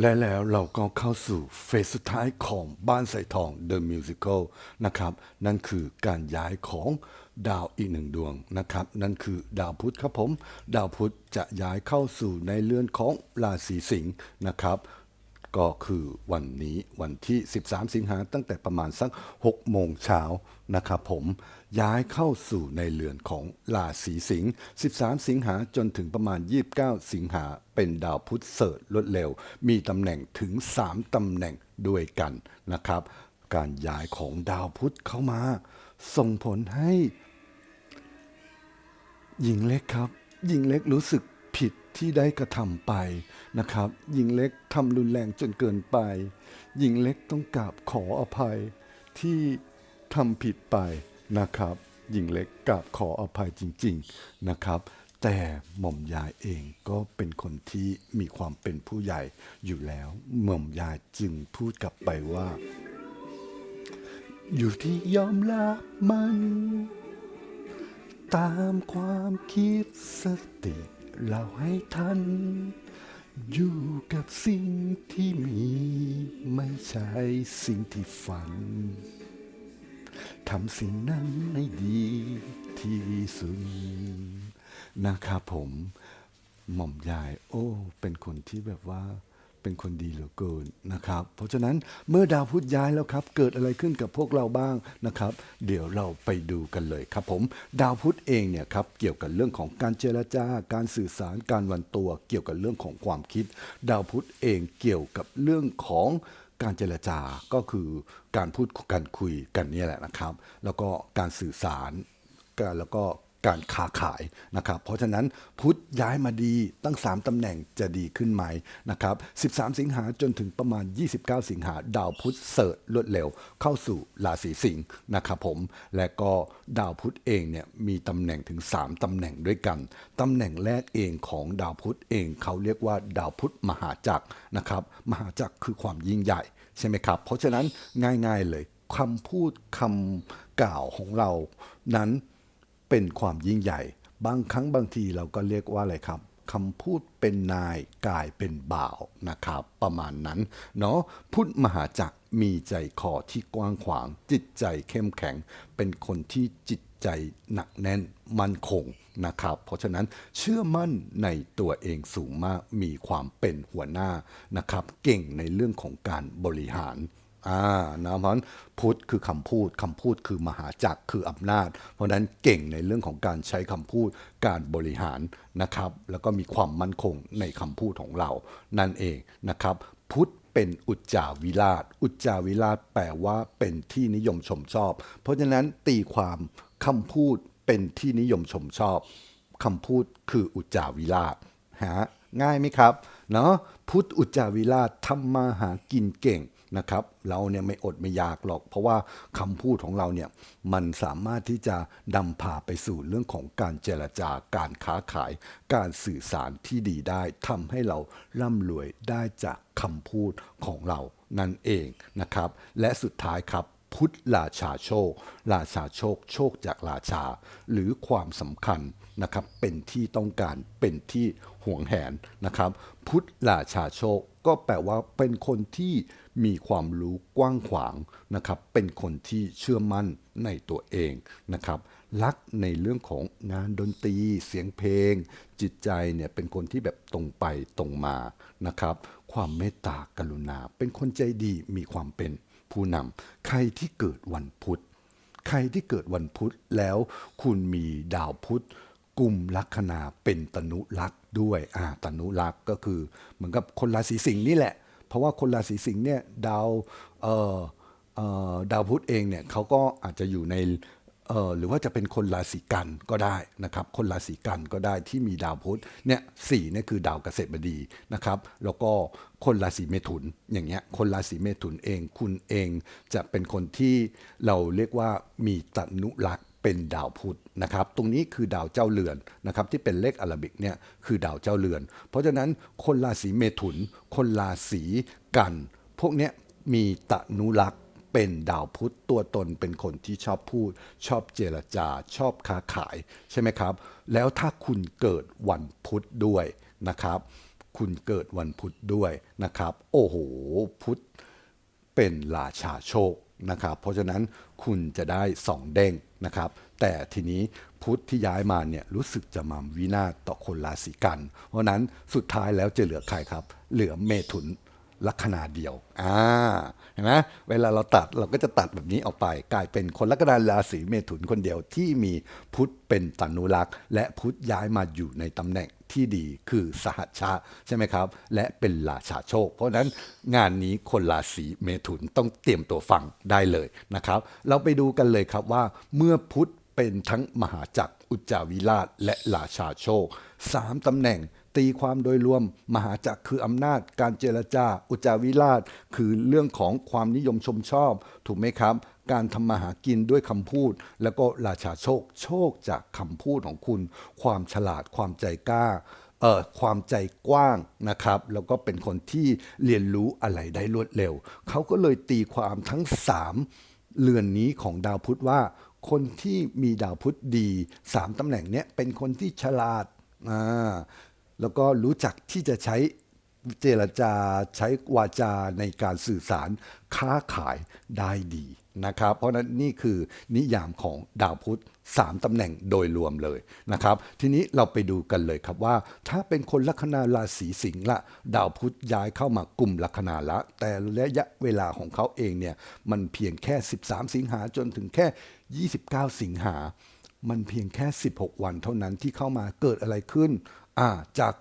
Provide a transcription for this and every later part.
และแล้วเราก็เข้าสู่เฟสสุดท้ายของบ้านใส่ทอง The Musical นะครับ นั่นคือการย้ายของดาวอีกหนึ่งดวงนะครับ นั่นคือดาวพุธครับผม ดาวพุธจะย้ายเข้าสู่ในเรือนของราศีสิงห์นะครับ ก็คือวันนี้วันที่ 13 สิงหาตั้งแต่ประมาณสัก 6 โมงเช้านะครับผมย้ายเข้าสู่ในเรือนของราศีสิงห์ 13 สิงหาจนถึงประมาณ 29 สิงหาเป็นดาวพุธเสริร์รวดเร็ว มีตำแหน่งถึง 3 ตำแหน่งด้วยกันนะครับ การย้ายของดาวพุธเข้ามา ส่งผลให้ หญิงเล็กครับ หญิงเล็กรู้สึกผิดที่ได้กระทำไป นะครับหญิงเล็กทำรุนแรงจนเกินไป หญิงเล็กต้องกราบขออภัยที่ทำผิดไปนะครับ หญิงเล็กกราบขออภัยจริง ๆนะครับ แต่หม่อมยายเองก็เป็นคนที่มีความเป็นผู้ใหญ่อยู่แล้ว หม่อมยายจึงพูดกลับไปว่า อยู่ที่ยอมรับมัน ตามความคิดสติเราให้ทัน อยู่กับสิ่งที่มี ไม่ใช่สิ่งที่ฝัน ทำสิ่งนั้นให้ดีที่สุดนะครับผม หม่อมยาย โอ้ เป็นคนที่แบบว่า เป็นคนดีเหลือเกินนะครับ เพราะฉะนั้นเมื่อดาวพุธย้ายแล้วครับ เกิดอะไรขึ้นกับพวกเราบ้างนะครับ เดี๋ยวเราไปดูกันเลยครับผมดาวพุธเองเนี่ยครับเกี่ยวกับเรื่องของการเจรจาการสื่อสารการวันตัว เกี่ยวกับเรื่องของความคิด ดาวพุธเองเกี่ยวกับเรื่องของการเจรจาก็คือการพูดการคุยกันนี่แหละนะครับ แล้วก็การสื่อสารแล้วก็ การค้าขายนะครับ เพราะฉะนั้นพุธย้ายมาดีตั้ง 3ตำแหน่งจะดีขึ้นไหมนะครับ 13 สิงหาจนถึงประมาณ 29 สิงหาดาวพุธเสิร์รวดเร็ว เข้าสู่ราศีสิงห์นะครับผม และก็ดาวพุธเองเนี่ยมีตำแหน่งถึง 3ตำแหน่งด้วยกันตำแหน่งแรกเองของดาวพุธเองเขาเรียกว่าดาวพุธมหาจักรนะครับ มหาจักรคือความยิ่งใหญ่ใช่ไหมครับ เพราะฉะนั้นง่ายๆเลยคำพูดคำกล่าวของเรานั้น เป็นความยิ่งใหญ่ บางครั้งบางทีเราก็เรียกว่าอะไรครับคำพูดเป็นนายกลายเป็นบ่าวนะครับ ประมาณนั้นเนาะพุทธมหาจักรมีใจคอที่กว้างขวาง จิตใจเข้มแข็ง เป็นคนที่จิตใจหนักแน่นมั่นคงนะครับ เพราะฉะนั้นเชื่อมั่นในตัวเองสูงมากมีความเป็นหัวหน้านะครับ เก่งในเรื่องของการบริหาร อ่านะเพราะฉะนั้นพุทธคือคำพูดคำพูดคือมหาจักรคืออำนาจ เพราะฉะนั้นเก่งในเรื่องของการใช้คำพูดการบริหารนะครับ แล้วก็มีความมั่นคงในคำพูดของเรา นั่นเองนะครับ พุทธเป็นอุจจาวิราช อุจจาวิราชแปลว่าเป็นที่นิยมชมชอบ เพราะฉะนั้นตีความคำพูดเป็นที่นิยมชมชอบคำพูดคืออุจจาวิราชฮะง่ายไหมครับเนาะพุทธอุจจาวิราชทำมาหากินเก่ง นะครับ เราเนี่ยไม่อดไม่อยากหรอก เพราะว่าคำพูดของเราเนี่ยมันสามารถที่จะนำพาไปสู่เรื่องของการเจรจาการค้าขาย การสื่อสารที่ดีได้ทำให้เราร่ำรวยได้จากคำพูดของเรานั่นเองนะครับ และสุดท้ายครับพุทธราชาโชค ราชาโชค โชคจากราชา หรือความสำคัญ นะครับเป็นที่ต้องการเป็นที่ห่วงแหนนะครับ พุทธราชาโชคก็แปลว่าเป็นคนที่มีความรู้กว้างขวางนะครับ เป็นคนที่เชื่อมั่นในตัวเองนะครับรักในเรื่องของงานดนตรี เสียงเพลง จิตใจเนี่ยเป็นคนที่แบบตรงไปตรงมานะครับ ความเมตตากรุณา เป็นคนใจดีมีความเป็นผู้นำใครที่เกิดวันพุธ ใครที่เกิดวันพุธแล้วคุณมีดาวพุธ กลุ่มลัคนาเป็นตนุลักษ์ด้วยอ่าตนุลักษ์ก็คือเหมือนกับคนราศีสิงห์นี่แหละ เพราะว่าคนราศีสิงห์เนี่ยดาวเอ่อเอ่อดาวพุธเองเนี่ยเขาก็อาจจะอยู่ใน เอ่อหรือว่าจะเป็นคนราศีกันก็ได้นะครับ คนราศีกันก็ได้ที่มีดาวพุธเนี่ยสี่เนี่ยคือดาวเกษตรบดีนะครับ แล้วก็คนราศีเมถุนอย่างเงี้ยคนราศีเมถุนเอง คุณเองจะเป็นคนที่เราเรียกว่ามีตนุลักษ์เป็นดาวพุธนะครับ ตรงนี้คือดาวเจ้าเรือนนะครับที่เป็นเลขอารบิกเนี่ยคือดาวเจ้าเรือน เพราะฉะนั้นคนราศีเมถุน คนราศีกัน พวกเนี้ยมีตนุลักษ์ เป็นดาวพุธตัวตนเป็นคนที่ชอบพูด ชอบเจรจา ชอบค้าขายใช่ไหมครับ แล้วถ้าคุณเกิดวันพุธด้วยนะครับ คุณเกิดวันพุธด้วยนะครับ โอ้โห พุธเป็นราชาโชคนะครับ เพราะฉะนั้นคุณจะได้สองเด้งนะครับ แต่ทีนี้พุธที่ย้ายมาเนี่ยรู้สึกจะมาวินาศต่อคนราศีกัน เพราะฉะนั้นสุดท้ายแล้วจะเหลือใครครับ เหลือเมถุน ลัคนาเดียวอ่าเห็นไหมเวลาเราตัดเราก็จะตัดแบบนี้ออกไป กลายเป็นคนลัคนาราศีเมถุนคนเดียวที่มีพุทธเป็นตันุรักษ์และพุทธย้ายมาอยู่ในตำแหน่งที่ดีคือสหัชชะใช่ไหมครับ และเป็นราชาโชค เพราะนั้นงานนี้คนราศีเมถุนต้องเตรียมตัวฟังได้เลยนะครับ เราไปดูกันเลยครับว่าเมื่อพุทธเป็นทั้งมหาจักรอุจจาวิราชและราชาโชคสามตำแหน่ง ตีความโดยรวมมหาจักรคืออำนาจการเจรจา อุจาวิราช คือเรื่องของความนิยมชมชอบ ถูกไหมครับ การทำมาหากินด้วยคำพูด แล้วก็ราชาโชคโชคจากคำพูดของคุณ ความฉลาดความใจกล้าเอ่อความใจกว้างนะครับ แล้วก็เป็นคนที่เรียนรู้อะไรได้รวดเร็ว เขาก็เลยตีความทั้ง 3 เรือนนี้ของดาวพุธว่า คนที่มีดาวพุธดี 3ตำแหน่งเนี้ยเป็นคนที่ฉลาดอ่า แล้วก็รู้จักที่จะใช้เจรจาใช้วาจาในการสื่อสารค้าขายได้ดีนะครับ เพราะนั้นนี่คือนิยามของดาวพุธ3ตำแหน่งโดยรวมเลยนะครับ ทีนี้เราไปดูกันเลยครับว่า ถ้าเป็นคนลัคนาราศีสิงห์ละดาวพุธย้ายเข้ามากลุ่มลัคนาละ แต่ระยะเวลาของเขาเองเนี่ยมันเพียงแค่ 13 สิงหาจนถึงแค่ 29 สิงหามันเพียงแค่ 16 วันเท่านั้นที่เข้ามาเกิดอะไรขึ้น จาก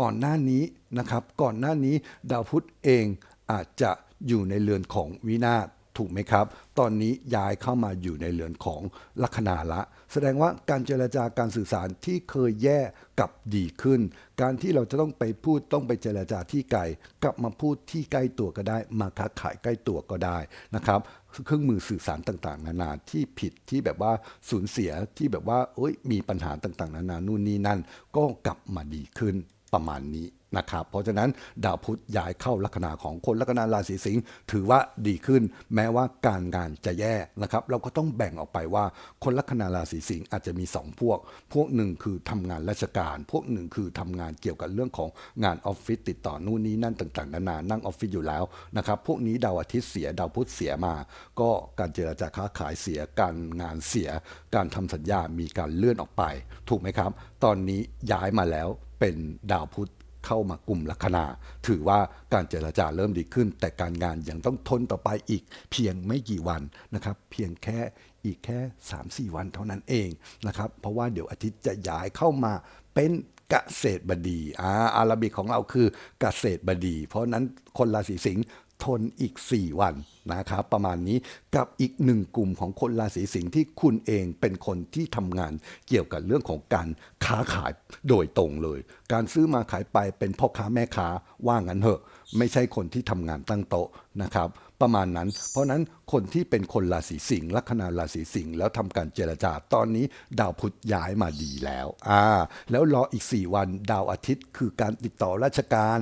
ก่อนหน้านี้นะครับ ก่อนหน้านี้ดาวพุธเองอาจจะอยู่ในเรือนของวินาศถูกไหมครับ ตอนนี้ย้ายเข้ามาอยู่ในเรือนของลัคนาละ แสดงว่าการเจรจาการสื่อสารที่เคยแย่กับดีขึ้น การที่เราจะต้องไปพูดต้องไปเจรจาที่ไกลกลับมาพูดที่ใกล้ตัวก็ได้ มาค้าขายใกล้ตัวก็ได้นะครับ เครื่องมือสื่อสารต่าง ๆ นานาที่ผิดที่แบบว่าสูญเสียที่แบบว่าโอ้ยมีปัญหาต่าง ๆ นานานู่นนี่นั่น ก็กลับมาดีขึ้นประมาณนี้ นะครับเพราะฉะนั้นดาวพุธย้ายเข้าลัคนาของคนลัคนาราศีสิงห์ถือว่าดีขึ้น แม้ว่าการงานจะแย่นะครับ เราก็ต้องแบ่งออกไปว่าคนลัคนาราศีสิงห์อาจจะมี 2 พวก พวกหนึ่งคือทำงานราชการ พวกหนึ่งคือทำงานเกี่ยวกับเรื่องของงานออฟฟิศติดต่อนู่นนี่นั่นต่างๆนานานั่งออฟฟิศอยู่แล้วนะครับพวกนี้ดาวอาทิตย์เสียดาวพุธเสียมา ก็การเจรจาค้าขายเสียการงานเสีย การทำสัญญามีการเลื่อนออกไป ถูกไหมครับ ตอนนี้ย้ายมาแล้วเป็นดาวพุธ เข้ามากลุ่มลัคนาถือว่าการเจรจาเริ่มดีขึ้น แต่การงานยังต้องทนต่อไปอีกเพียงไม่กี่วันนะครับเพียงแค่อีกแค่ 3-4 วันเท่านั้นเองนะครับเพราะว่าเดี๋ยวอาทิตย์จะย้ายเข้ามาเป็นเกษตรบดีอาอาราบิกของเราคือเกษตรบดี เพราะฉะนั้นคนราศีสิงห์ ทนอีก 4 วันนะครับ ประมาณนี้กับอีกหนึ่งกลุ่มของคนราศีสิงห์ที่คุณเองเป็นคนที่ทำงานเกี่ยวกับเรื่องของการค้าขายโดยตรงเลย การซื้อมาขายไปเป็นพ่อค้าแม่ค้าว่างั้นเหอะ ไม่ใช่คนที่ทำงานตั้งโต๊ะนะครับ ประมาณนั้น เพราะนั้นคนที่เป็นคนราศีสิงห์ลัคนาราศีสิงห์แล้วทำการเจรจาตอนนี้ดาวพุธย้ายมาดีแล้วอ่าแล้วรออีก 4 วันดาวอาทิตย์คือการติดต่อราชการ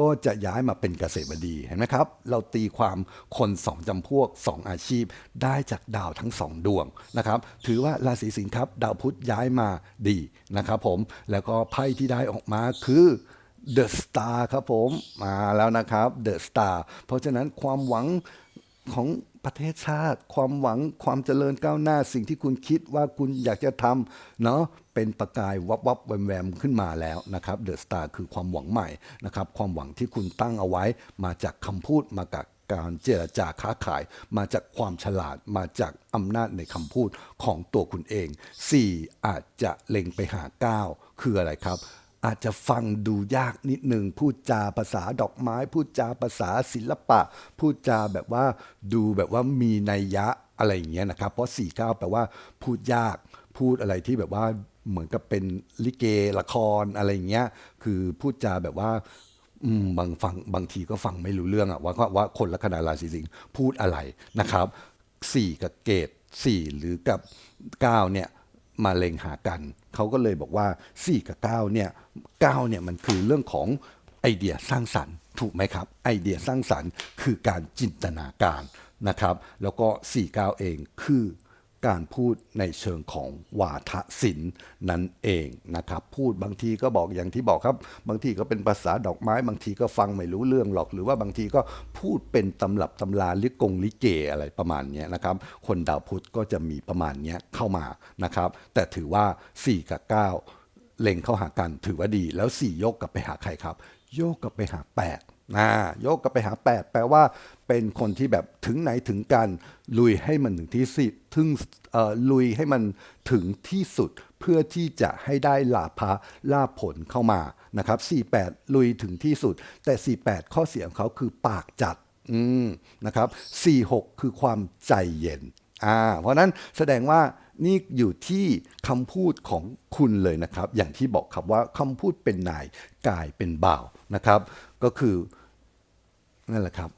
ก็จะย้ายมาเป็นเกษตรบดีเห็นไหมครับ เราตีความคนสองจำพวกสองอาชีพ ได้จากดาวทั้งสองดวงนะครับ ถือว่าราศีสิงห์ครับ ดาวพุธย้ายมาดีนะครับผมแล้วก็ไพ่ที่ได้ออกมาคือ เดอะสตาร์ครับผมมาแล้วนะครับเดอะสตาร์เพราะฉะนั้นความหวังของประเทศชาติ ความหวังความเจริญก้าวหน้าสิ่งที่คุณคิดว่าคุณอยากจะทำเนาะเป็นประกายวับวับแวมแวมขึ้นมาแล้วนะครับเดอะสตาร์คือความหวังใหม่นะครับความหวังที่คุณตั้งเอาไว้มาจากคำพูดมาจากการเจรจาค้าขาย มาจากความฉลาดมาจากอำนาจในคำพูดของตัวคุณเอง 4. อาจจะเล็งไปหา 9 คืออะไรครับ อาจจะฟังดูยากนิดหนึ่งพูดจาภาษาดอกไม้ พูดจาภาษาศิลปะ พูดจาแบบว่าดูแบบว่ามีนัยยะอะไรอย่างเงี้ยนะครับ เพราะ49แปลว่าพูดยากพูดอะไรที่แบบว่าเหมือนกับเป็นลิเกละครอะไรอย่างเงี้ยคือพูดจาแบบว่าบางฟังบางทีก็ฟังไม่รู้เรื่องอะว่าว่าคนลัคนาราศีสิงห์พูดอะไรนะครับสี่กับเกตสี่หรือกับเก้าเนี่ย มาเลงหากัน เขาก็เลยบอกว่าสี่กับเก้าเนี่ยเก้าเนี่ยมันคือเรื่องของไอเดียสร้างสรรค์ถูกไหมครับ ไอเดียสร้างสรรค์คือการจินตนาการนะครับ แล้วก็ 49 เองคือ การพูดในเชิงของวาทศิลป์นั่นเองนะครับ พูดบางทีก็บอกอย่างที่บอกครับ บางทีก็เป็นภาษาดอกไม้ บางทีก็ฟังไม่รู้เรื่องหรอก หรือว่าบางทีก็พูดเป็นตำรับตำราลิกงลิเกอะไรประมาณนี้นะครับ คนดาวพุธก็จะมีประมาณนี้เข้ามานะครับ แต่ถือว่า 4 กับ 9 เล็งเข้าหากันถือว่าดี แล้ว4โยกกลับไปหาใครครับ โยกกลับไปหา 8 นะยกกลับไปหา 8 แปลว่าเป็นคนที่แบบถึงไหนถึงกันลุยให้มันถึงที่สิถึงลุยให้มันถึงที่สุดเพื่อที่จะให้ได้ลาภะลาผลเข้ามานะครับ48 ลุยถึงที่สุด แต่ 48 ข้อเสียของเขาคือปากจัดนะครับ46 คือความใจเย็น อ่าเพราะนั้นแสดงว่านี่อยู่ที่คำพูดของคุณเลยนะครับ อย่างที่บอกครับว่าคำพูดเป็นนายกายเป็นบ่าวนะครับ ก็คือนั่นแหละครับ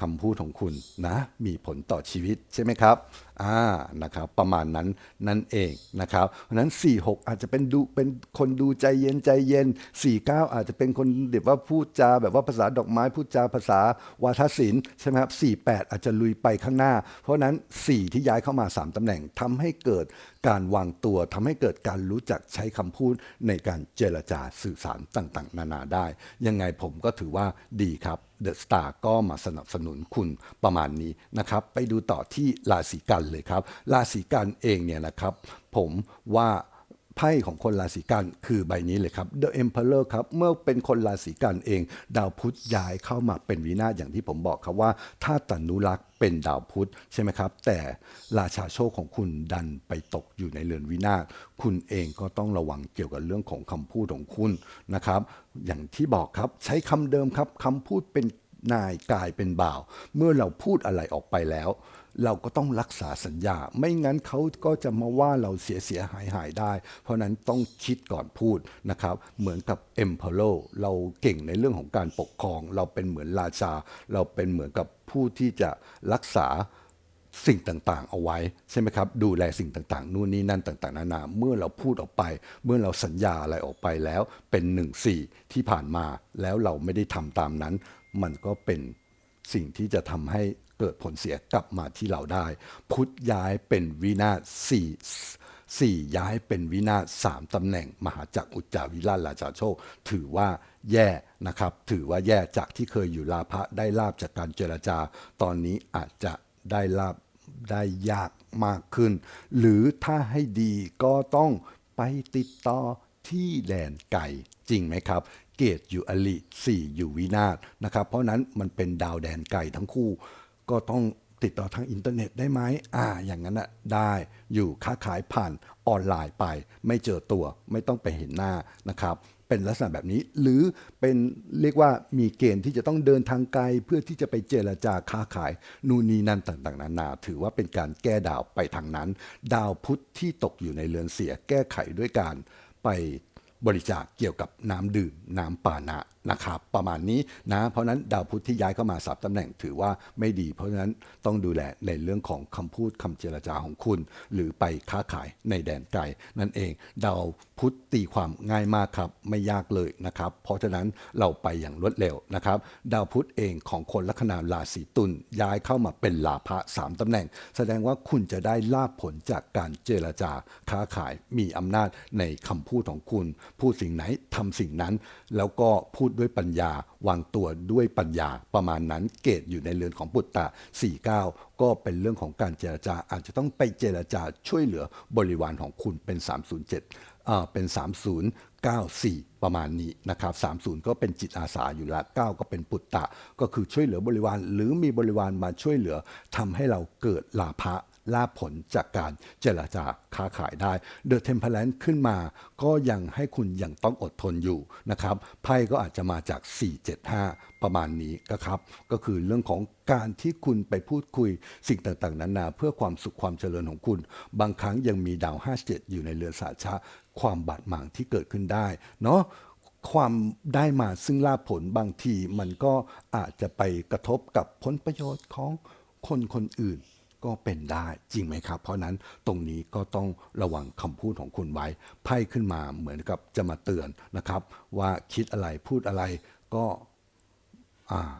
คำพูดของคุณนะ มีผลต่อชีวิตใช่ไหมครับ อ่านะครับประมาณนั้นนั่นเองนะครับเพราะนั้น 46 อาจจะเป็นดูเป็นคนดูใจเย็นใจเย็น 49 อาจจะเป็นคนเดี๋ยวว่าพูดจาแบบว่าภาษาดอกไม้พูดจาภาษาวาทศิลป์ใช่ไหมครับ48 อาจจะลุยไปข้างหน้า เพราะฉะนั้น 4 ที่ย้ายเข้ามา 3ตำแหน่งทำให้เกิดการวางตัวทำให้เกิดการรู้จักใช้คำพูดในการเจรจาสื่อสารต่างๆ นานาได้ ยังไงผมก็ถือว่าดีครับเดอะสตาร์ก็มาสนับสนุนคุณประมาณนี้นะครับไปดูต่อที่ราศีกันเลยครับ ราศีกันเองเนี่ยนะครับ ผมว่าไพ่ของคนราศีกันคือใบนี้เลยครับ The Emperor ครับ เมื่อเป็นคนราศีกันเอง ดาวพุธย้ายเข้ามาเป็นวินาศอย่างที่ผมบอกครับว่าถ้าตันุรักษ์เป็นดาวพุธใช่ไหมครับ แต่ราชาโชคของคุณดันไปตกอยู่ในเรือนวินาศคุณเองก็ต้องระวังเกี่ยวกับเรื่องของคำพูดของคุณนะครับ อย่างที่บอกครับใช้คำเดิมครับคำพูดเป็นนายกายเป็นบ่าว เมื่อเราพูดอะไรออกไปแล้ว เราก็ต้องรักษาสัญญา ไม่งั้นเขาก็จะมาว่าเราเสียเสียหายหายได้ เพราะนั้นต้องคิดก่อนพูดนะครับ เหมือนกับ e m p e r o เราเก่งในเรื่องของการปกครอง เราเป็นเหมือนราชา เราเป็นเหมือนกับผู้ที่จะรักษาสิ่งต่างๆ เอาไว้ใช่ไหมครับ ดูแลสิ่งต่างๆ นู่นนี่นั่นต่างๆ นานา เมื่อเราพูดออกไป เมื่อเราสัญญาอะไรออกไปแล้วเป็นหนึ่งสี่ที่ผ่านมาแล้วเราไม่ได้ทำตามนั้น มันก็เป็นสิ่งที่จะทำให้ เกิดผลเสียกลับมาที่เราได้ พุทธย้ายเป็นวินาศสี่สี่ย้ายเป็นวินาศสามตำแหน่ง มหาจักรอุจจาวิราชราชาโชค ถือว่าแย่นะครับ ถือว่าแย่จากที่เคยอยู่ลาภะได้ลาบจากการเจรจา ตอนนี้อาจจะได้ลาบได้ยากมากขึ้น หรือถ้าให้ดีก็ต้องไปติดต่อที่แดนไก่จริงไหมครับ เกตอยู่อลิสี่อยู่วินาศนะครับ เพราะนั้นมันเป็นดาวแดนไก่ทั้งคู่ ก็ต้องติดต่อทางอินเทอร์เน็ตได้ไหมอ่า อย่างนั้นนะได้อยู่ค้าขายผ่านออนไลน์ไป ไม่เจอตัวไม่ต้องไปเห็นหน้านะครับ เป็นลักษณะแบบนี้ หรือเป็นเรียกว่ามีเกณฑ์ที่จะต้องเดินทางไกลเพื่อที่จะไปเจรจาค้าขายนู่นนี่นั่นต่างๆนานา ถือว่าเป็นการแก้ดาวไปทางนั้น ดาวพุธที่ตกอยู่ในเรือนเสียแก้ไขด้วยการไป บริจาคเกี่ยวกับน้ำดื่ม น้ำปานะนะครับ ประมาณนี้นะเพราะฉะนั้นดาวพุธที่ย้ายเข้ามาสับตำแหน่งถือว่าไม่ดี เพราะฉะนั้นต้องดูแลในเรื่องของคำพูดคำเจรจาของคุณ หรือไปค้าขายในแดนไกลนั่นเอง ดาวพุธตีความง่ายมากครับ ไม่ยากเลยนะครับ เพราะฉะนั้นเราไปอย่างรวดเร็วนะครับ ดาวพุธเองของคนลัคนาราศีตุลย้ายเข้ามาเป็นลาภะสามตำแหน่ง แสดงว่าคุณจะได้ลาภผลจากการเจรจาค้าขายมีอำนาจในคำพูดของคุณ พูดสิ่งไหนทำสิ่งนั้น แล้วก็พูดด้วยปัญญาวางตัวด้วยปัญญาประมาณนั้นเกตอยู่ในเรือนของปุตตะ 49 ก็เป็นเรื่องของการเจรจาอาจจะต้องไปเจรจาช่วยเหลือบริวารของคุณเป็น 307อ่าเป็น 3094 ประมาณนี้นะครับ 30 ก็เป็นจิตอาสาอยู่ละ 9 ก็เป็นปุตตะ ก็คือช่วยเหลือบริวารหรือมีบริวารมาช่วยเหลือทำให้เราเกิดลาภะ ลาผลจากการเจรจาค้าขายได้ เดอะเทมเพลนขึ้นมาก็ยังให้คุณยังต้องอดทนอยู่นะครับ ไพ่ก็อาจจะมาจาก 475 ประมาณนี้ก็ครับ ก็คือเรื่องของการที่คุณไปพูดคุยสิ่งต่างๆนานาเพื่อความสุขความเจริญของคุณ บางครั้งยังมีดาว 57 อยู่ในเรือนสาชะความบาดหมางที่เกิดขึ้นได้เนาะความได้มาซึ่งลาผลบางทีมันก็อาจจะไปกระทบกับผลประโยชน์ของคนคนอื่น ก็เป็นได้จริงไหมครับ เพราะนั้นตรงนี้ก็ต้องระวังคำพูดของคุณไว้ ไพ่ขึ้นมาเหมือนกับจะมาเตือนนะครับ ว่าคิดอะไรพูดอะไรก็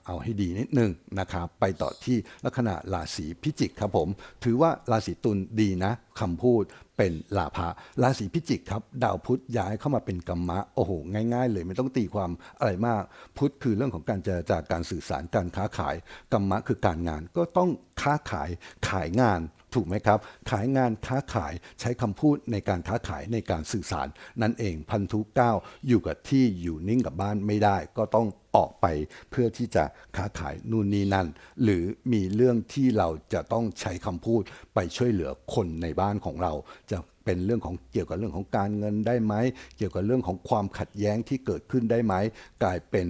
เอาให้ดีนิดนึงนะครับไปต่อที่ลัคนาราศีพิจิกครับผม ถือว่าราศีตุลดีนะคำพูดเป็นลาภะราศีพิจิกครับ ดาวพุธย้ายเข้ามาเป็นกัมมะโอ้โห ง่าย ๆ เลยไม่ต้องตีความอะไรมาก พุธคือเรื่องของการเจรจาการสื่อสารการค้าขายกัมมะคือการงานก็ต้องค้าขายขายงาน ถูกไหมครับ ขายงานค้าขายใช้คำพูดในการค้าขายในการสื่อสาร นั่นเองพันธุเก้าอยู่กับที่อยู่นิ่งกับบ้านไม่ได้ ก็ต้องออกไปเพื่อที่จะค้าขายนู่นนี่นั่น หรือมีเรื่องที่เราจะต้องใช้คำพูดไปช่วยเหลือคนในบ้านของเรา จะเป็นเรื่องของเกี่ยวกับเรื่องของการเงินได้ไหม เกี่ยวกับเรื่องของความขัดแย้งที่เกิดขึ้นได้ไหม กลายเป็น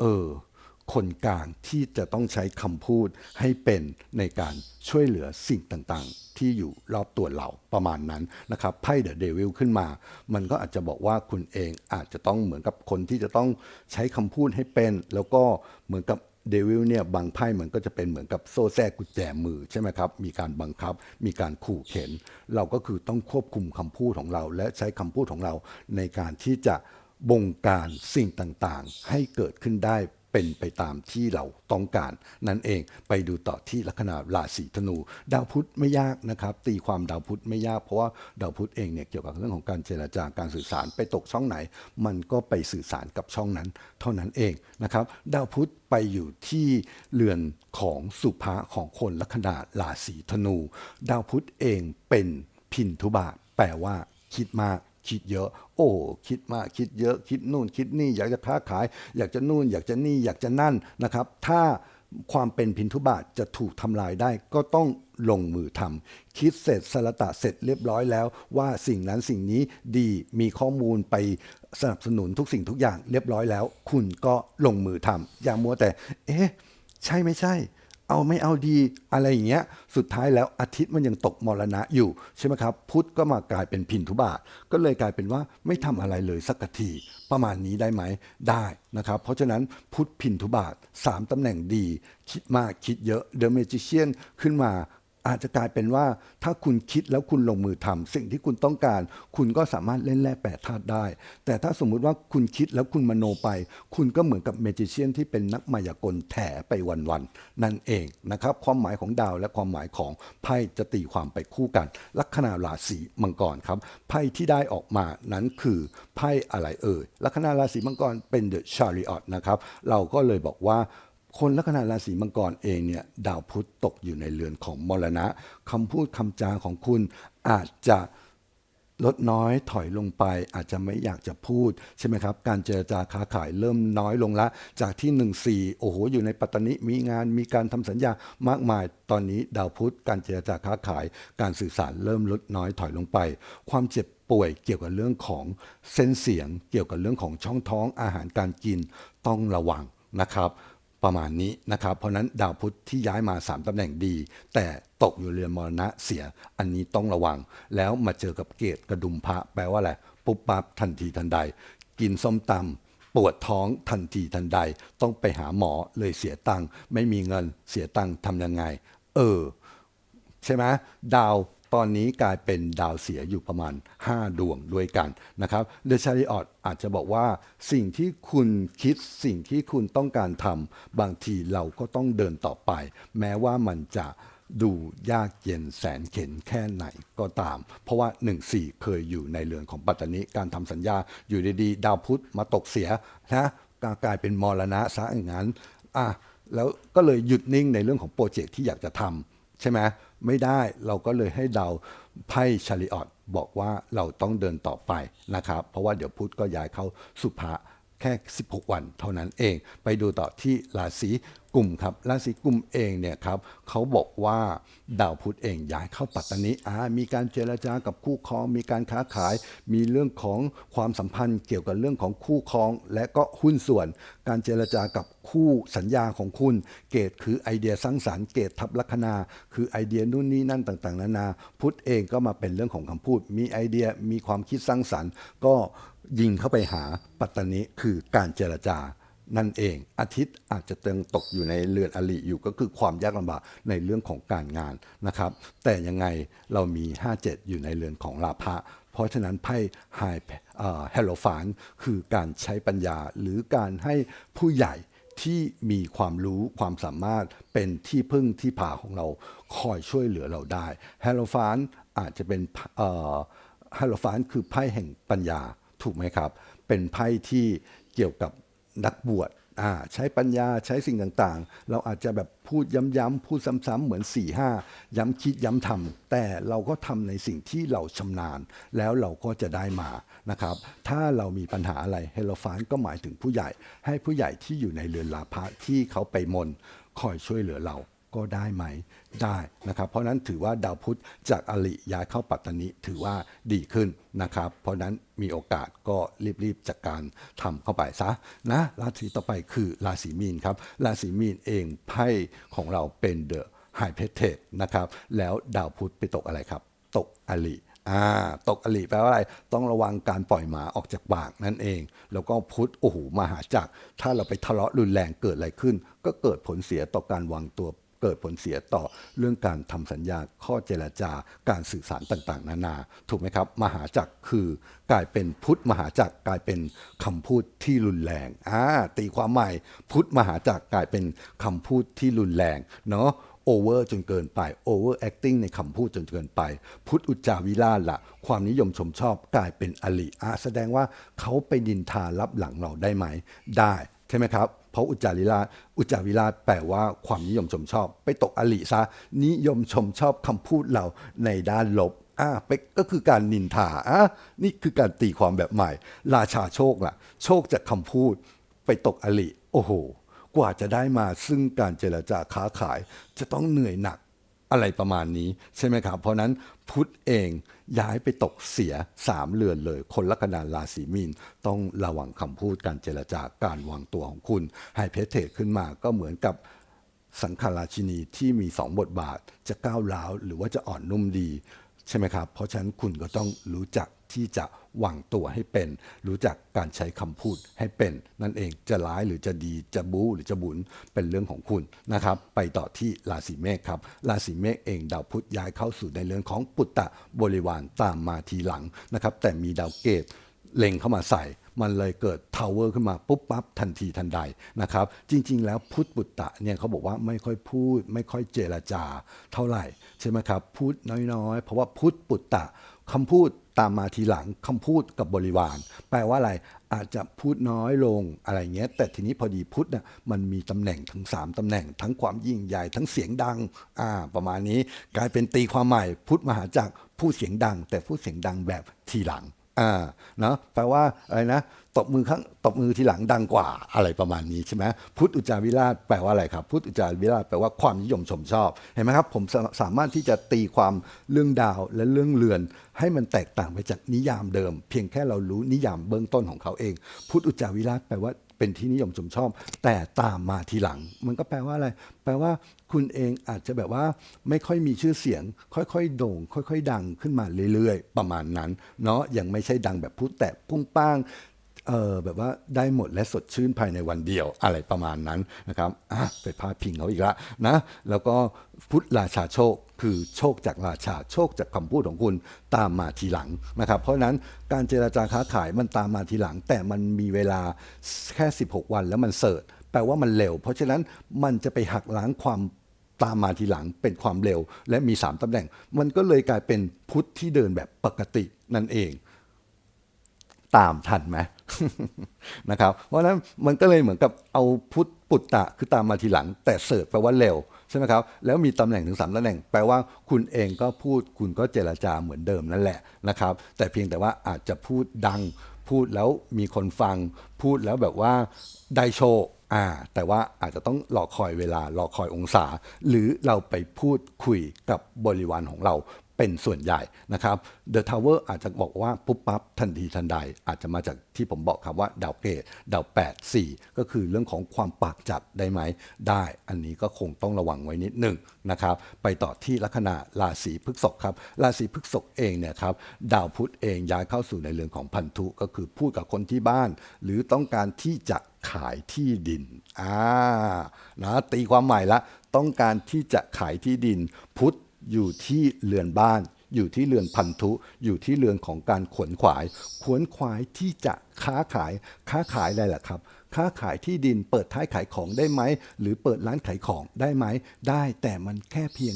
เออ คนกลางที่จะต้องใช้คำพูดให้เป็นในการช่วยเหลือสิ่งต่างๆ ที่อยู่รอบตัวเราประมาณนั้นนะครับไพ่เดอะเดวิลขึ้นมา มันก็อาจจะบอกว่าคุณเองอาจจะต้องเหมือนกับคนที่จะต้องใช้คำพูดให้เป็น แล้วก็เหมือนกับเดวิลเนี่ยบางไพ่มันก็จะเป็นเหมือนกับโซ่แทรกกุญแจมือใช่ไหมครับ มีการบังคับ มีการขู่เข็น เราก็คือต้องควบคุมคำพูดของเรา และใช้คำพูดของเราในการที่จะบงการสิ่งต่างๆ ให้เกิดขึ้นได้ เป็นไปตามที่เราต้องการ นั่นเองไปดูต่อที่ลัคนาราศีธนู ดาวพุธไม่ยากนะครับ ตีความดาวพุธไม่ยากเพราะว่าดาวพุธเองเนี่ยเกี่ยวกับเรื่องของการเจรจาการสื่อสารไปตกช่องไหน มันก็ไปสื่อสารกับช่องนั้น เท่านั้นเองนะครับ ดาวพุธไปอยู่ที่เรือนของสุภะของคนลัคนาราศีธนู ดาวพุธเองเป็นพินทุบาแปลว่าคิดมาก คิดเยอะ โอ้คิดมากคิดเยอะ คิดนู่นคิดนี่ อยากจะค้าขาย อยากจะนู่น อยากจะนี่อยากจะนั่นนะครับ ถ้าความเป็นพินทุบาทจะถูกทำลายได้ก็ต้องลงมือทำคิดเสร็จสละตะเสร็จเรียบร้อยแล้ว ว่าสิ่งนั้นสิ่งนี้ดีมีข้อมูลไปสนับสนุนทุกสิ่งทุกอย่างเรียบร้อยแล้ว คุณก็ลงมือทำอย่ามัวแต่ เอ๊ะ ใช่ไม่ใช่ เอาไม่เอาดีอะไรอย่างเงี้ยสุดท้ายแล้วอาทิตย์มันยังตกมรณะอยู่ใช่ไหมครับ พุธก็มากลายเป็นพินทุบาท ก็เลยกลายเป็นว่าไม่ทำอะไรเลยสักทีประมาณนี้ได้ไหมได้นะครับ เพราะฉะนั้นพุธพินทุบาทสามตำแหน่งดี คิดมากคิดเยอะเดอะเมจิเชียนขึ้นมา อาจจะกลายเป็นว่าถ้าคุณคิดแล้วคุณลงมือทำสิ่งที่คุณต้องการ คุณก็สามารถเล่นแร่แปดธาตุได้ แต่ถ้าสมมุติว่าคุณคิดแล้วคุณมโนไป คุณก็เหมือนกับเมจิเชียนที่เป็นนักมายากลแถไปวันๆนั่นเองนะครับความหมายของดาวและความหมายของไพ่จะตีความไปคู่กัน ลัคนาราศีมังกรครับไพ่ที่ได้ออกมานั้นคือไพ่อะไรเอ่ยลัคนาราศีมังกรเป็นเดอะชาริออตนะครับเราก็เลยบอกว่า คนลัคนาราศีมังกรเองเนี่ยดาวพุธตกอยู่ในเรือนของมรณะคำพูดคำจาของคุณอาจจะลดน้อยถอยลงไปอาจจะไม่อยากจะพูด ใช่ไหมครับ การเจรจาค้าขายเริ่มน้อยลงละ จากที่1นสี่โอ้โห อยู่ในปัตตานิมีงานมีการทำสัญญามากมายตอนนี้ดาวพุธการเจรจาค้าขาย การสื่อสารเริ่มลดน้อยถอยลงไป ความเจ็บป่วยเกี่ยวกับเรื่องของเส้นเสียง เกี่ยวกับเรื่องของช่องท้องอาหารการกินต้องระวังนะครับ ประมาณนี้นะครับ เพราะนั้นดาวพุธที่ย้ายมา 3 ตำแหน่งดี แต่ตกอยู่เรือนมรณะเสียอันนี้ต้องระวัง แล้วมาเจอกับเกตกระดุมพระแปลว่าอะไรปุ๊บปั๊บทันทีทันใด กินส้มตำปวดท้องทันทีทันใด ต้องไปหาหมอเลยเสียตังค์ไม่มีเงินเสียตังค์ทำยังไง เออ ใช่ไหมดาว ตอนนี้กลายเป็นดาวเสียอยู่ประมาณ 5 ดวงด้วยกันนะครับเดชาริออตอาจจะบอกว่าสิ่งที่คุณคิดสิ่งที่คุณต้องการทำบางทีเราก็ต้องเดินต่อไป แม้ว่ามันจะดูยากเย็นแสนเข็นแค่ไหนก็ตาม เพราะว่า 1 4 เคยอยู่ในเรือนของปัตตานีการทำสัญญาอยู่ดีๆ ดาวพุธมาตกเสียนะกลายเป็นมรณะซะอย่างนั้นอะแล้วก็เลยหยุดนิ่งในเรื่องของโปรเจกต์ที่อยากจะทำใช่ไหม ไม่ได้เราก็เลยให้เดาไพ่ชาริออตบอกว่าเราต้องเดินต่อไปนะครับ เพราะว่าเดี๋ยวพุธก็ย้ายเข้าสุภะแค่ 16 วันเท่านั้นเอง ไปดูต่อที่ราศีกลุ่มครับราศีกลุ่มเองเนี่ยครับเขาบอกว่าดาวพุธเองย้ายเข้าปัตตานีอ่ามีการเจรจากับคู่ครอง มีการค้าขาย มีเรื่องของความสัมพันธ์เกี่ยวกับเรื่องของคู่ครอง และก็หุ้นส่วน การเจรจากับคู่สัญญาของคุณ เกตคือไอเดียสร้างสารรค์เกตทับลัคนา คือไอเดียนู่นนี่นั่นต่างๆ นานา พุธเองก็มาเป็นเรื่องของคำพูด มีไอเดียมีความคิดสร้างสรรค์ ก็ยิงเข้าไปหาปัตตานีคือการเจรจา นั่นเอง อาทิตย์อาจจะเติงตกอยู่ในเรือนอลิอยู่ก็คือความยากลำบากในเรื่องของการงานนะครับ แต่ยังไงเรามี 57 อยู่ในเรือนของลาภะเพราะฉะนั้นไพ่ไฮเฮโลฟานคือการใช้ปัญญาหรือการให้ผู้ใหญ่ที่มีความรู้ความสามารถเป็นที่พึ่งที่พาของเราคอยช่วยเหลือเราได้เฮโลฟานอาจจะเป็นเอ่อเฮโลฟานคือไพ่แห่งปัญญาถูกไหมครับ เป็นไพ่ที่เกี่ยวกับ นักบวชอ่าใช้ปัญญาใช้สิ่งต่างๆ เราอาจจะแบบพูดย้ำๆพูดซ้ำๆเหมือน4ี่ห้าย้ำคิดย้ำทำแต่เราก็ทำในสิ่งที่เราชำนาญ แล้วเราก็จะได้มานะครับ ถ้าเรามีปัญหาอะไรเฮโลฟานก็หมายถึงผู้ใหญ่ ให้ผู้ใหญ่ที่อยู่ในเรือนลาภะที่เขาไปมนคอยช่วยเหลือเรา ก็ได้ไหมได้นะครับเพราะนั้นถือว่าดาวพุธจากอลิย้ายเข้าปัตตานิถือว่าดีขึ้นนะครับ เพราะนั้นมีโอกาสก็รีบๆจากการทำเข้าไปซะนะราศีต่อไปคือราศีมีนครับราศีมีนเองไพ่ของเราเป็นเดอะไฮเพเทสนะครับแล้วดาวพุธไปตกอะไรครับ ตกอลิอ่าตกอลิแปลว่าอะไร ต้องระวังการปล่อยหมาออกจากปากนั่นเอง แล้วก็พุทธโอ้โหมหาจักรถ้าเราไปทะเลาะรุนแรงเกิดอะไรขึ้น ก็เกิดผลเสียต่อการวางตัว เกิดผลเสียต่อเรื่องการทำสัญญาข้อเจรจาการสื่อสารต่างๆ นานา ถูกไหมครับ มหาจักรคือกลายเป็นพุทธมหาจักรกลายเป็นคำพูดที่รุนแรงอ่าตีความใหม่พุทธมหาจักรกลายเป็นคำพูดที่รุนแรงเนาะ โอเวอร์จนเกินไปโอเวอร์แอคติ้งในคำพูดจนเกินไป พุทธอุจจาวิราละความนิยมชมชอบกลายเป็นอลิอะแสดงว่าเขาไปดินทารับหลังเราได้ไหม ได้ใช่ไหมครับ เพราะอุจจาริราอุจจาวิราแปลว่าความนิยมชมชอบ ไปตกอลิซะนิยมชมชอบคำพูดเราในด้านลบอ่าไปก็คือการนินทาอะนี่คือการตีความแบบใหม่ ราชาโชคล่ะ โชคจากคำพูด ไปตกอลิโอ้โห กว่าจะได้มาซึ่งการเจรจาค้าขาย จะต้องเหนื่อยหนักอะไรประมาณนี้ใช่ไหมครับ เพราะนั้นพุทธเองย้ายไปตกเสียสามเรือนเลย คนลัคนาราศีมีนต้องระวังคำพูดการเจรจาการวางตัวของคุณให้เพเทขึ้นมาก็เหมือนกับสังขารราชินีที่มีสองบทบาทจะก้าวร้าวหรือว่าจะอ่อนนุ่มดี ใช่ไหมครับ เพราะฉะนั้นคุณก็ต้องรู้จัก ที่จะวางตัวให้เป็น รู้จักการใช้คำพูดให้เป็น นั่นเองจะร้ายหรือจะดีจะบู๊หรือจะบุญเป็นเรื่องของคุณนะครับ ไปต่อที่ราศีเมษครับ ราศีเมษเองดาวพุธย้ายเข้าสู่ในเรื่องของปุตตะบริวารตามมาทีหลังนะครับ แต่มีดาวเกตเล็งเข้ามาใส่มันเลยเกิดทาวเวอร์ขึ้นมาปุ๊บปั๊บทันทีทันใดนะครับ จริง ๆ แล้วพุทธบุตตะเนี่ยเขาบอกว่าไม่ค่อยพูด ไม่ค่อยเจรจาเท่าไหร่ ใช่ไหมครับ พูดน้อยๆ เพราะว่าพุทธบุตตะ คำพูดตามมาทีหลังคำพูดกับบริวาร แปลว่าอะไรอาจจะพูดน้อยลงอะไรเงี้ย แต่ทีนี้พอดีพุทธน่ะมันมีตำแหน่งถึง 3ตำแหน่ง ทั้งความยิ่งใหญ่ทั้งเสียงดังอ่าประมาณนี้กลายเป็นตีความใหม่ พุทธมหาจักรพูดเสียงดัง แต่พูดเสียงดังแบบทีหลัง อ่าเนาะแปลว่าอะไรนะตบมือข้างตบมือทีหลังดังกว่าอะไรประมาณนี้ใช่ไหมพุทธอุจจาวิราชแปลว่าอะไรครับ พุทธอุจจาวิราชแปลว่าความนิยมชมชอบเห็นไหมครับ ผมสาสามารถที่จะตีความเรื่องดาวและเรื่องเรือน ให้มันแตกต่างไปจากนิยามเดิม เพียงแค่เรารู้นิยามเบื้องต้นของเขาเอง พุทธอุจจาวิราชแปลว่า เป็นที่นิยมชมชอบ แต่ตามมาทีหลัง มันก็แปลว่าอะไร แปลว่าคุณเองอาจจะแบบว่าไม่ค่อยมีชื่อเสียง ค่อยๆ โด่ง ค่อย ๆ ดังขึ้นมาเรื่อย ๆ ประมาณนั้น เนาะยังไม่ใช่ดังแบบพุทธแต่พุ่งป้าง เออแบบว่าได้หมดและสดชื่นภายในวันเดียวอะไรประมาณนั้นนะครับอะไปพาดพิงเขาอีกแล้วนะ แล้วก็พุทธราชาโชคคือโชคจากราชาโชคจากคำพูดของคุณตามมาทีหลังนะครับ เพราะนั้นการเจราจาค้าขายมันตามมาทีหลัง แต่มันมีเวลาแค่ 16 วันแล้วมันเสิร์ชแปลว่ามันเร็ว เพราะฉะนั้นมันจะไปหักล้างความตามมาทีหลังเป็นความเร็วและมี 3ตำแหน่ง มันก็เลยกลายเป็นพุทธที่เดินแบบปกตินั่นเอง ตามทันไหมนะครับ เพราะฉะนั้นมันก็เลยเหมือนกับเอาพุทธปุตตะคือตามมาทีหลัง แต่เสิร์ชแปลว่าเร็วใช่ไหมครับ แล้วมีตำแหน่งถึงสามตำแหน่ง แปลว่าคุณเองก็พูดคุณก็เจรจาเหมือนเดิมนั่นแหละนะครับ แต่เพียงแต่ว่าอาจจะพูดดัง พูดแล้วมีคนฟัง พูดแล้วแบบว่าได้โชคอ่า แต่ว่าอาจจะต้องรอคอยเวลารอคอยองศา หรือเราไปพูดคุยกับบริวารของเรา เป็นส่วนใหญ่นะครับ The Tower อาจจะบอกว่าปุ๊บปั๊บทันทีทันใด อาจจะมาจากที่ผมบอกครับว่าดาวเกตดาว8 4 ก็คือเรื่องของความปากจัดได้ไหม ได้อันนี้ก็คงต้องระวังไว้นิดหนึ่งนะครับ ไปต่อที่ลัคนาราศีพฤษภครับ ราศีพฤษภเองเนี่ยครับดาวพุธเองย้ายเข้าสู่ในเรื่องของพันธุก็คือพูดกับคนที่บ้าน หรือต้องการที่จะขายที่ดินอ่านะตีความใหม่ละต้องการที่จะขายที่ดินพุธ อยู่ที่เรือนบ้าน อยู่ที่เรือนพันธุ อยู่ที่เรือนของการขวนขวาย ขวนขวายที่จะค้าขาย ค้าขายอะไรล่ะครับค้าขายที่ดินเปิดท้ายขายของได้ไหม หรือเปิดร้านขายของได้ไหม ได้แต่มันแค่เพียง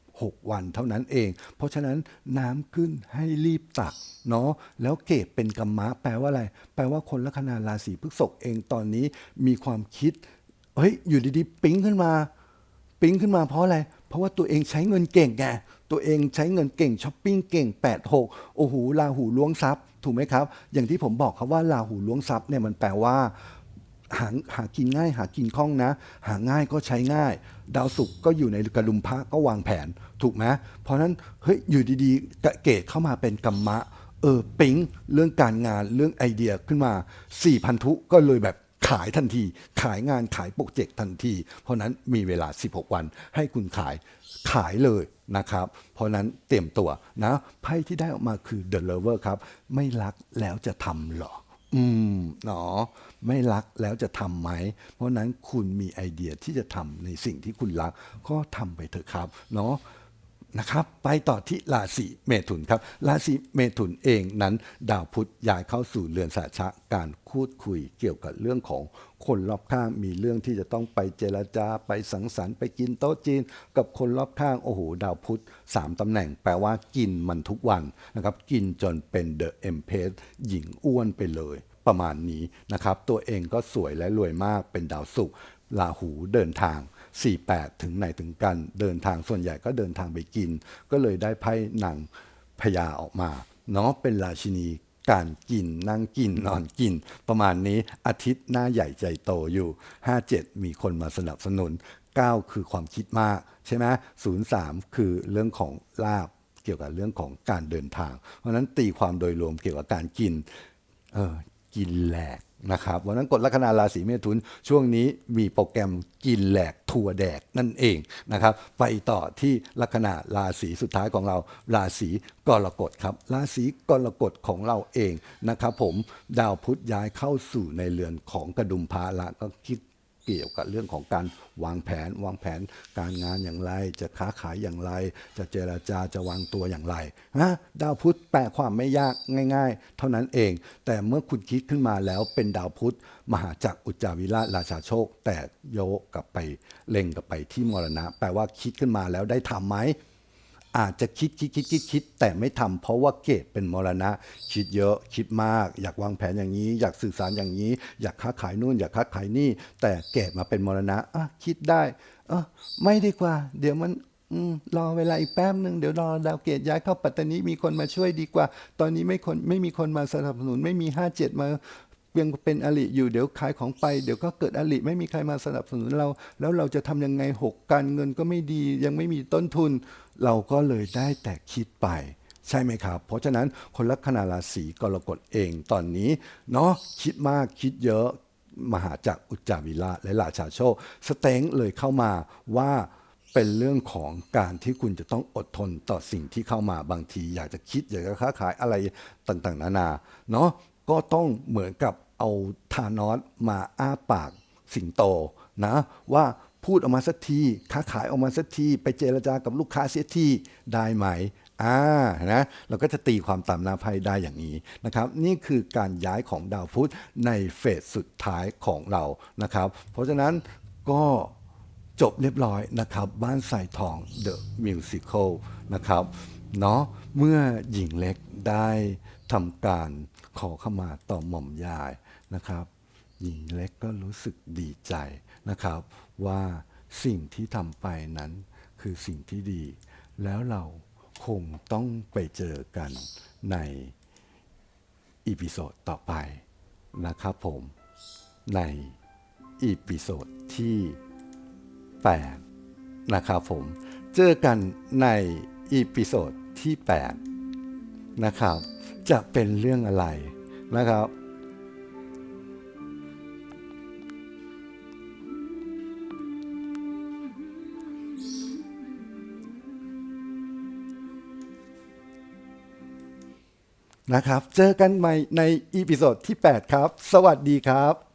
16 วันเท่านั้นเอง เพราะฉะนั้นน้ำขึ้นให้รีบตักเนาะแล้วเกตเป็นกรรมะแปลว่าอะไร แปลว่าคนลัคนาราศีพฤษภเองตอนนี้มีความคิดเฮ้ยอยู่ดีๆ ปิ๊งขึ้นมา ปิ๊งขึ้นมาเพราะอะไร ราะว่าตัวเองใช้เงินเก่งไงตัวเองใช้เงินเก่งช้อปปิ้งเก่ง 8 6 โอ้โหลาหูล้วงทรัพย์ ถูกไหมครับ อย่างที่ผมบอกครับว่าลาหูล้วงทรัพย์เนี่ยมันแปลว่าหาหากินง่ายหากินคล่องนะ หาง่ายก็ใช้ง่าย ดาวศุกร์ก็อยู่ในกระดุมพระก็วางแผนถูกไหมเพราะฉะนั้นเฮ้ยอยู่ดีๆกะเกตเข้ามาเป็นกรรมะ เออปิ๊งเรื่องการงานเรื่องไอเดียขึ้นมา4พันธุก็เลยแบบ ขายทันที ขายงานขายโปรเจกต์ทันที เพราะนั้นมีเวลา 16 วัน ให้คุณขายขายเลยนะครับ เพราะนั้นเตรียมตัวนะไพ่ที่ได้ออกมาคือ The Lover ครับ ไม่รักแล้วจะทำหรออืมเนาะไม่รักแล้วจะทำไหม เพราะฉะนั้นคุณมีไอเดียที่จะทำในสิ่งที่คุณรัก ก็ทำไปเถอะครับเนาะ นะครับไปต่อที่ราศีเมถุนครับราศีเมถุนเองนั้น ดาวพุธย้ายเข้าสู่เรือนสาชะการพูดคุยเกี่ยวกับเรื่องของคนรอบข้างมีเรื่องที่จะต้องไปเจรจาไปสังสรรค์ไปกินโต๊ะจีน กับคนรอบข้างโอ้โหดาวพุธสามตำแหน่งแปลว่ากินมันทุกวันนะครับกินจนเป็นเดอะเอ็มเพสหญิงอ้วนไปเลยประมาณนี้นะครับตัวเองก็สวยและรวยมากเป็นดาวศุกร์ลาหูเดินทาง 48 ถึงไหนถึงกัน เดินทางส่วนใหญ่ก็เดินทางไปกิน ก็เลยได้ไพ่หนังพญาออกมาเนาะเป็นราชินีการกินนั่งกินนอนกิน ประมาณนี้อาทิตย์หน้าใหญ่ใจโตอยู่ 57 มีคนมาสนับสนุน 9 คือความคิดมากใช่ไหม03คือเรื่องของลาบเกี่ยวกับเรื่องของการเดินทาง เพราะฉะนั้นตีความโดยรวมเกี่ยวกับการกินเออกินแหลก นะครับวันนั้นกฎลัคนาราศีเมถุนช่วงนี้มีโปรแกรมกินแหลกทัวแดกนั่นเองนะครับ ไปต่อที่ลัคนาราศีสุดท้ายของเราราศีกรกฎครับราศีกรกฎของเราเองนะครับผมดาวพุธย้ายเข้าสู่ในเรือนของกระดุมพาละก็คิด เกี่ยวกับเรื่องของการวางแผน วางแผนการงานอย่างไร จะค้าขายอย่างไร จะเจราจาจะวางตัวอย่างไรนะดาวพุธแปลความไม่ยากง่าย ๆ เท่านั้นเอง แต่เมื่อคุณคิดขึ้นมาแล้วเป็นดาวพุธมหาจักรอุจจาวิราชราชาโชค แต่โยกกลับไปเล็งกลับไปที่มรณะ แปลว่าคิดขึ้นมาแล้วได้ทำไหม อาจจะคิดคิดคิดคิดคิดแต่ไม่ทำเพราะว่าเกตเป็นมรณะ คิดเยอะคิดมาก อยากวางแผนอย่างนี้ อยากสื่อสารอย่างนี้ อยากค้าขายนู่น อยากค้าขายนี่ แต่เกตมาเป็นมรณะอะคิดได้เออไม่ดีกว่า เดี๋ยวมันรอเวลาอีกแป๊บหนึ่งเดี๋ยวรอดาวเกตย้ายเข้าปัตตานีมีคนมาช่วยดีกว่า ตอนนี้ไม่คนไม่มีคนมาสนับสนุนไม่มีห้าเจ็ดมา ยังเป็นอลิอยู่เดี๋ยวขายของไปเดี๋ยวก็เกิดอลิไม่มีใครมาสนับสนุนเรา แล้วเราจะทำยังไงหกการเงินก็ไม่ดี ยังไม่มีต้นทุน เราก็เลยได้แต่คิดไป ใช่ไหมครับ เพราะฉะนั้นคนลัคนาราศีกรกฎเองตอนนี้เนาะคิดมากคิดเยอะมหาจักรอุจจาวิราและราชาโชคสเต็งเลยเข้ามาว่าเป็นเรื่องของการที่คุณจะต้องอดทนต่อสิ่งที่เข้ามาบางที อยากจะคิดอยากจะค้าขายอะไรต่างๆ นานาเนาะก็ต้องเหมือนกับ เอาทานอสมาอ้าปากสิงโตนะว่าพูดออกมาสักทีค้าขายออกมาสักทีไปเจรจากับลูกค้าเสียทีได้ไหมอ่านะเราก็จะตีความตามนาไพ่ได้อย่างนี้นะครับ นี่คือการย้ายของดาวพุธในเฟสสุดท้ายของเรานะครับ เพราะฉะนั้นก็จบเรียบร้อยนะครับ บ้านใส่ทอง The Musical นะครับเนาะเมื่อหญิงเล็กได้ทำการขอเข้ามาต่อหม่อมยาย นะครับ หญิงเล็กก็รู้สึกดีใจนะครับ ว่าสิ่งที่ทำไปนั้นคือสิ่งที่ดี แล้วเราคงต้องไปเจอกันในอีพิโซดต่อไปนะครับผม ในอีพิโซดที่ 8 นะครับผม เจอกันในอีพิโซดที่ 8 นะครับ จะเป็นเรื่องอะไรนะครับ นะครับ เจอกันใหม่ในอีพิโซดที่ 8 ครับ สวัสดีครับ